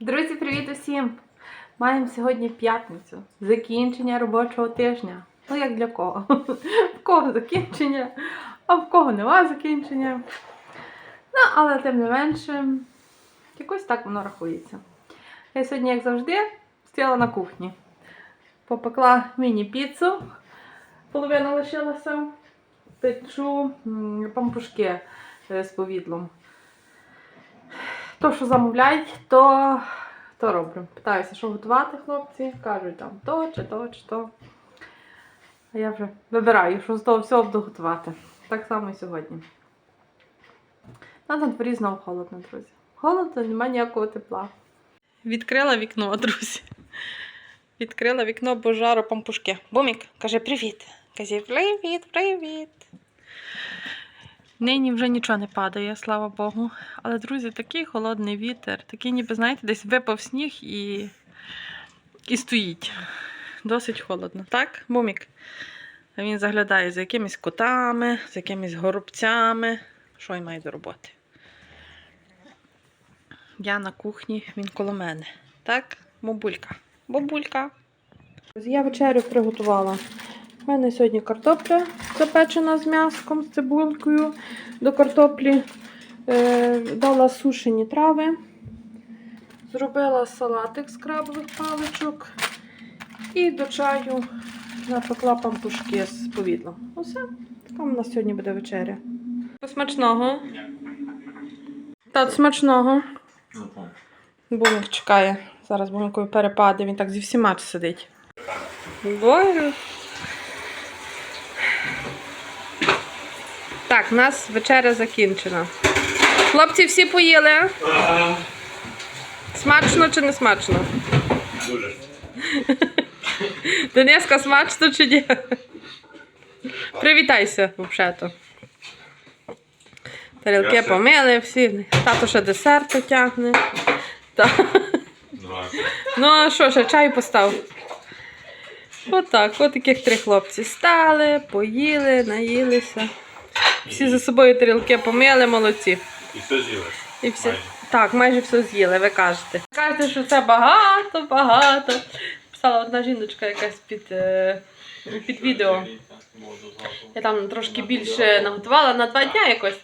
Друзі, привіт усім! Маємо сьогодні п'ятницю, закінчення робочого тижня. Ну, як для кого? В кого закінчення, а в кого нема закінчення. Ну, але тим не менше, якось так воно рахується. Я сьогодні, як завжди, стояла на кухні. Попекла міні-піцу, половина лишилася. Печу пампушки е, з повідлом. То, що замовляють, то, то роблю. Питаюся, що готувати хлопці. Кажуть там то, чи то, чи то. А я вже вибираю, що з того всього буду готувати. Так само і сьогодні. На дворі знову холодно, друзі. Холодно, немає ніякого тепла. Відкрила вікно, друзі. Відкрила вікно, бо жару пампушки. Бумік каже привіт. Каже, привіт, привіт. Нині вже нічого не падає, слава Богу. Але, друзі, такий холодний вітер, такий, ніби, знаєте, десь випав сніг і, і стоїть. Досить холодно, так, Бумік? Він заглядає за якимись котами, за якимись горобцями. Що й має до роботи? Я на кухні, він коло мене. Так, бабулька. Бабулька. Я вечерю приготувала. У мене сьогодні картопля запечена з м'яском, з цибулькою. До картоплі е, дала сушені трави. Зробила салатик з крабових паличок. І до чаю напекла пампушки з повідлом. Усе. Така у нас сьогодні буде вечеря. Смачного. Так, смачного. Бумик чекає. Зараз Бумикові перепаде, він так зі всіма сидить. Боже. Так, у нас вечеря закінчена. Хлопці всі поїли. Смачно чи не смачно? Дуже. Донецька смачно чи ні? Привітайся, взагалі. Тарілки Я помили, всі. Тато ще десерт тягне. Та. Ну, а що ще, чай постав. Отак, от таких три хлопці стали, поїли, наїлися. Всі за собою тарілки помили, молодці. І все з'їли. І всі. Майже. Так, майже все з'їли, ви кажете. Кажете, що це багато, багато. Писала одна жіночка якась під, е, під відео. Я там трошки більше наготувала на два дня якось.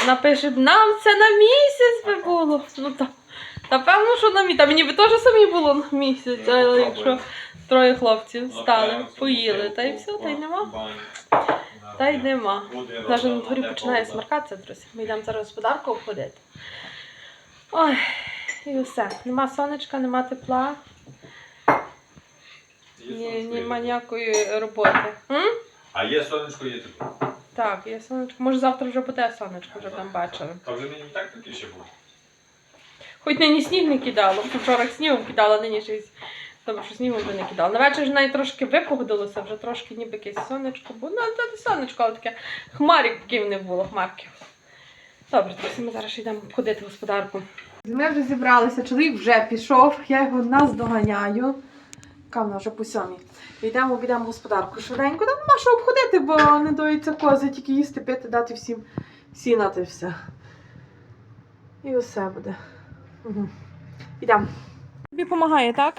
Вона пише, нам це на місяць би було. Ну та, та певно, що на місяць. Та мені би теж самі було на місяць, але якщо троє хлопців стали, поїли, та й все, та й нема. Та й нема. Навіть на дворі починає смеркатися, друзі. Ми йдемо зараз господарку обходити. Ой, і все. Нема сонечка, нема тепла, ні, нема ніякої роботи. М? А є сонечко, є тепло. Так, є сонечко. Може завтра вже буде сонечко, вже там бачили. Та вже мені так таке було. Хоч нині сніг не кидало, вчора снігом кидало, нині й добре, що снігом вже не кидало. На вечір навіть трошки випогодилося, вже трошки ніби якесь сонечко було. Ну, це не сонечко, але таке хмариків не було, хмарків. Добре, друзі, ми зараз йдемо обходити господарку. Ми вже зібралися, чоловік вже пішов, я його наздоганяю. Яка вже по сьомій. Йдемо, обійдемо господарку швиденько. Там нема обходити, бо не доїться кози, тільки їсти, пити, дати всім сінати все. І усе буде. Угу. Йдемо. Тобі допомагає, так?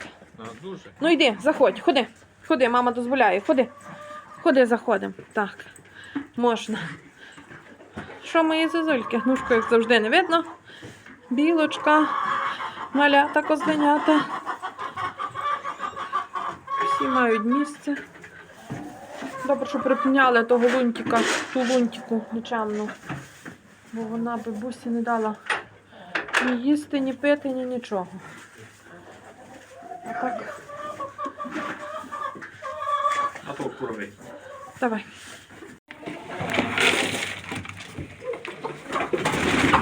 Дуже. Ну йди, заходь, ходи. Ходи, мама дозволяє, ходи. Ходи, заходимо. Так, можна. Що мої зазульки? Гнушку, як завжди, не видно. Білочка, малята, козленята. Всі мають місце. Добре, що припиняли того лунтика, ту лунтику нечемну. Бо вона бабусі не дала ні їсти, ні пити, ні нічого. А так. А то куровий. Давай.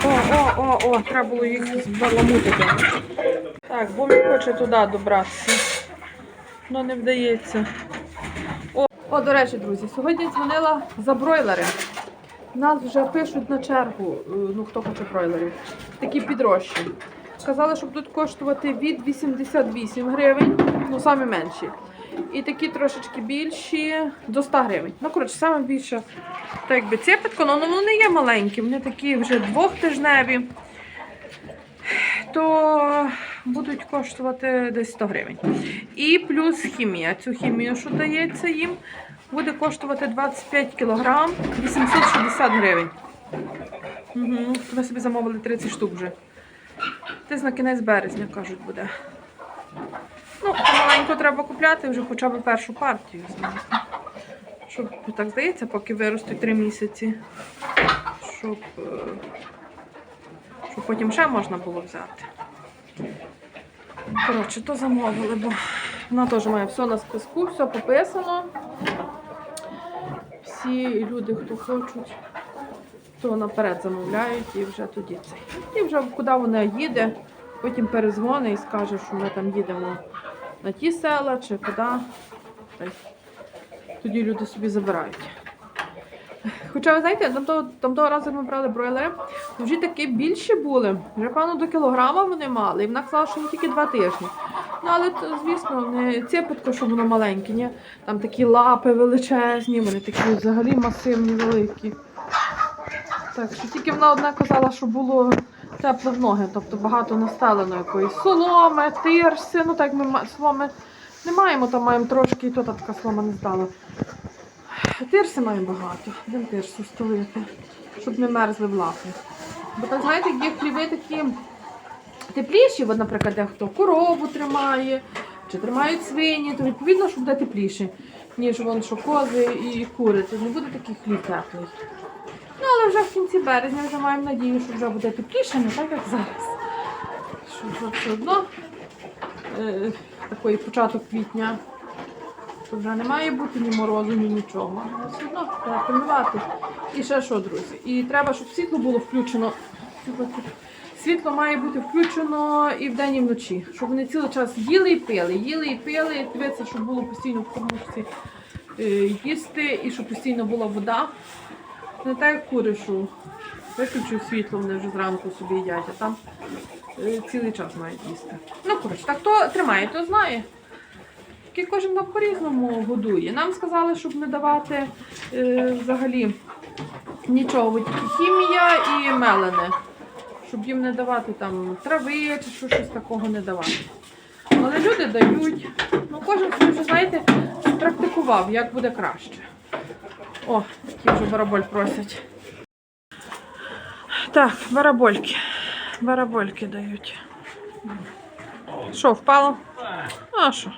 О, о, о, о, треба було їх збаламутити. Так, бо він хоче туди добратися. Ну не вдається. О, о, до речі, друзі, сьогодні дзвонила за бройлери. Нас вже пишуть на чергу, е, ну хто хоче бройлерів, такі підрожчі. Сказали, що будуть коштувати від 88 гривень, ну самі менші. І такі трошечки більші до 100 гривень. Ну, коротше, саме більше, так якби цепетко, ну воно не є маленькі, вони такі вже двохтижневі. То будуть коштувати десь 100 гривень. І плюс хімія. Цю хімію, що дається їм, буде коштувати 25 кг 860 гривень. Угу. Ви собі замовили 30 штук вже. Десь на кінець березня, кажуть, буде. Ну, маленько треба купляти вже хоча б першу партію. знаєте. Щоб, так здається, поки виростуть 3 місяці. Щоб, е, щоб потім ще можна було взяти. Коротше, то замовили, бо вона теж має все на списку, все пописано. Всі люди, хто хочуть, то наперед замовляють і вже тоді це. І вже куди вона їде, потім перезвонить і скаже, що ми там їдемо на ті села чи куди. Тоді люди собі забирають. Хоча ви знаєте, там того, там того разу ми брали бройлери, то вже такі більші були. Вже певно до кілограма вони мали. І вона казала, що вони тільки два тижні. Ну, але то, звісно, не цепитко, що воно маленьке, ні. Там такі лапи величезні, вони такі взагалі масивні, великі. Так, що тільки вона одна казала, що було тепло в ноги, тобто багато настелено якоїсь соломи, тирси, ну так ми соломи не маємо, там маємо трошки, і то та така солома не здала. Тирси маємо багато, один тирсу столити, щоб не мерзли в лапи. Бо так знаєте, є хліви такі тепліші, от, наприклад, дехто корову тримає, чи тримають свині, то відповідно, що буде тепліше, ніж вон, що кози і кури, то не буде такий хліб теплий. Ну, але вже в кінці березня вже маємо надію, що вже буде тепліше, не так як зараз. Що вже все одно е, такий початок квітня. То вже не має бути ні морозу, ні нічого. Але все одно треба полювати. І ще що, друзі? І треба, щоб світло було включено. Світло має бути включено і вдень, і вночі. Щоб вони цілий час їли і пили, їли і пили, дивитися, щоб було постійно в кормушці е, їсти, і щоб постійно була вода. Не так як кури, що виключу світло, вони вже зранку собі їдять, а там е, цілий час мають їсти. Ну, коротше, так хто тримає, то знає. Тільки кожен там по-різному годує. Нам сказали, щоб не давати е, взагалі нічого, тільки хімія і мелене. Щоб їм не давати там трави чи що, щось такого не давати. Але люди дають. Ну, кожен собі вже, знаєте, практикував, як буде краще. О, такі вже бараболь просять. Так, барабольки. Барабольки дають. Що, впало? А що?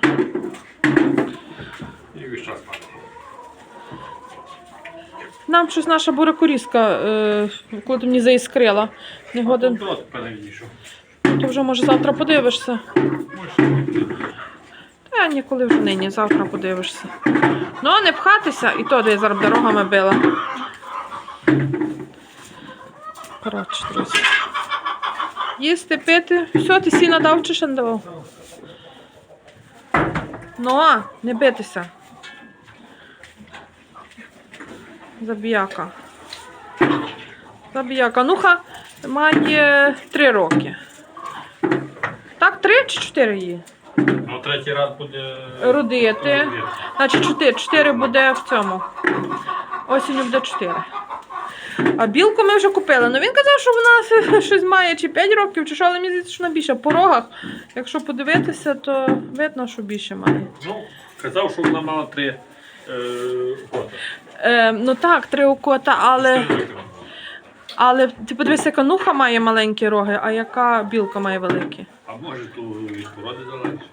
Нам щось наша буракорізка, е, коли мені заіскрила. Не годин. То вже може завтра подивишся. Та ніколи вже нині, завтра подивишся. Ну, а не пхатися, і то де я зараз дорогами била. Коротше, друзі. Їсти, пити. Все, ти сіна дав чи ще не давав? Ну, а, не битися. Забіяка. Забіяка. Нуха має три роки. Так, три чи чотири її? Ну, третій раз буде... Родити. Значить, 4, 4 буде в цьому. Осінню буде 4. А білку ми вже купили. Ну він казав, що вона щось має чи 5 років, чи що, але мені здається, що вона більше. По рогах, якщо подивитися, то видно, що більше має. Ну, казав, що вона мала три е, фото. Е, ну так, три кота, але, Чотири роки вона мала. Але ти подивися, яка нуха має маленькі роги, а яка білка має великі. А може, то від породи залежить.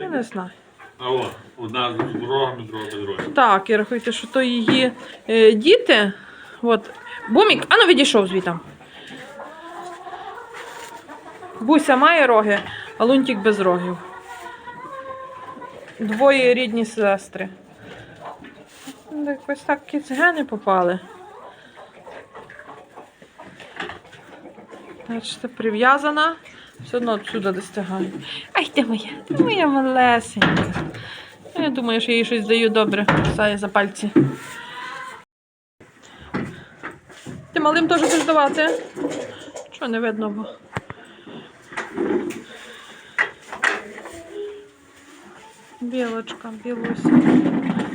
Я не знаю. А о, одна з рогами, друга без рогів. Так, і рахуйте, що то її е, діти. От. Бумік, а ну відійшов звідти. Буся має роги, а лунтик без рогів. Двоє рідні сестри. Ну, Якось так якісь гени попали. Бачите, прив'язана. Все одно отсюди достигає. Ай, ти моя, ти моя малесенька. Ну, Я думаю, що я їй щось даю добре, кусає за пальці. Ти малим теж будеш давати? Що не видно, бо. Білочка, білуся.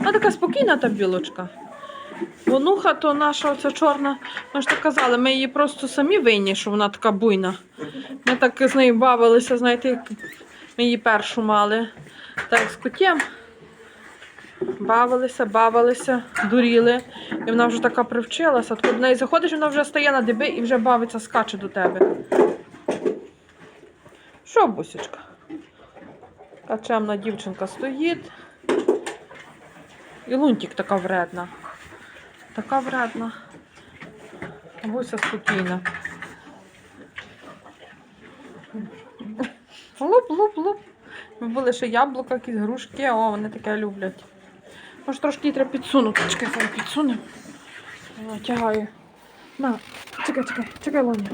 А така спокійна та білочка. Вонуха то наша оця чорна. Ми ж так казали, ми її просто самі винні, що вона така буйна. Ми так з нею бавилися, знаєте, як ми її першу мали. Так, з котєм. Бавилися, бавилися, дуріли. І вона вже така привчилася. Коли до неї заходиш, вона вже стає на диби і вже бавиться, скаче до тебе. Що, бусечка? Така чемна дівчинка стоїть. І лунтик така вредна. Така вредна. А Буся спокійна. Луп, луп, луп. Ми були ще яблука, якісь грушки, о, вони таке люблять. Може трошки її треба підсунути. Чекай, зараз підсунемо. Тягаю. На, чекай, чекай, чекай, Лоня.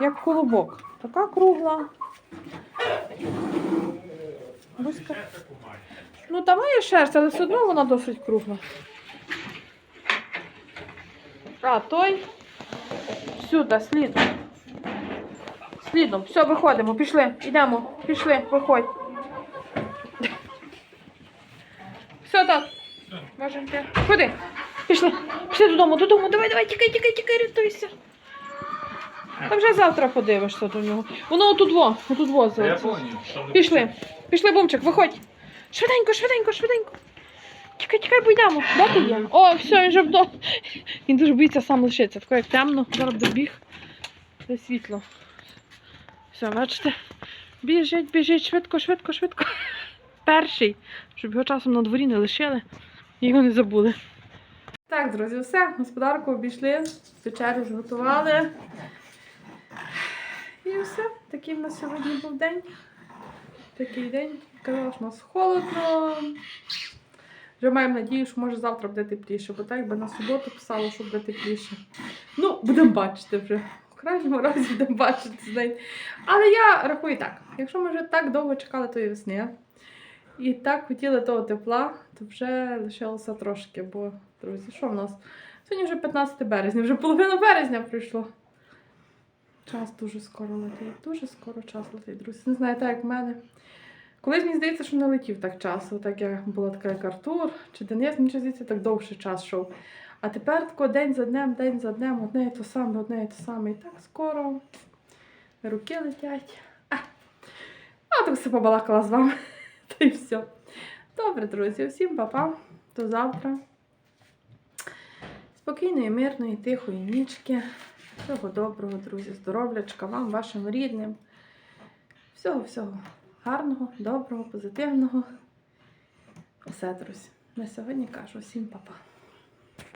Як колобок. Така кругла. Буська. Ну, там має шерсть, але все одно вона досить кругла. А, той. Сюди, слідом. Слідом. Все, виходимо, пішли, йдемо, пішли, виходь. Все так. Можемо йти. Куди? Пішли. Пішли додому, додому. Давай, давай, тікай, тікай, тікай, рятуйся. Та вже завтра подивишся до нього. Воно отут во, отут во Пішли. Пішли, бумчик, виходь. Швиденько, швиденько, швиденько. Тікай, тікай, бо. Де ти є? О, все, він вже вдома. Він дуже боїться сам лишитися. Тако як темно, зараз добіг. Це світло. Все, бачите? Біжить, біжить, швидко, швидко, швидко. Перший, щоб його часом на дворі не лишили і його не забули. Так, друзі, все. Господарку обійшли, вечерю зготували. І все. Такий в нас сьогодні був день. Такий день. Казала, що нас холодно. Вже маємо надію, що може завтра буде тепліше, бо так би на суботу писало, що буде тепліше. Ну, будемо бачити вже. В крайньому разі будемо бачити з нею. Але я рахую так: якщо ми вже так довго чекали тої весни і так хотіли того тепла, то вже лишилося трошки. Бо, друзі, що в нас? Сьогодні вже 15 березня, вже половина березня прийшло. Час дуже скоро летить, дуже скоро час летить, друзі. Не знаю, так як в мене. Колись мені здається, що не летів так часу, так як була така як Артур чи Денис, мені здається, так довше час йшов. А тепер тако день за днем, день за днем, одне і то саме, одне і то саме. І так скоро. Руки летять. А, а так все побалакала з вами. Та й все. Добре, друзі, всім па-па. До завтра. Спокійної, мирної, тихої нічки. Всього доброго, друзі, здоров'ячка вам, вашим рідним. Всього-всього гарного, доброго, позитивного. Все, друзі. На сьогодні кажу всім па-па.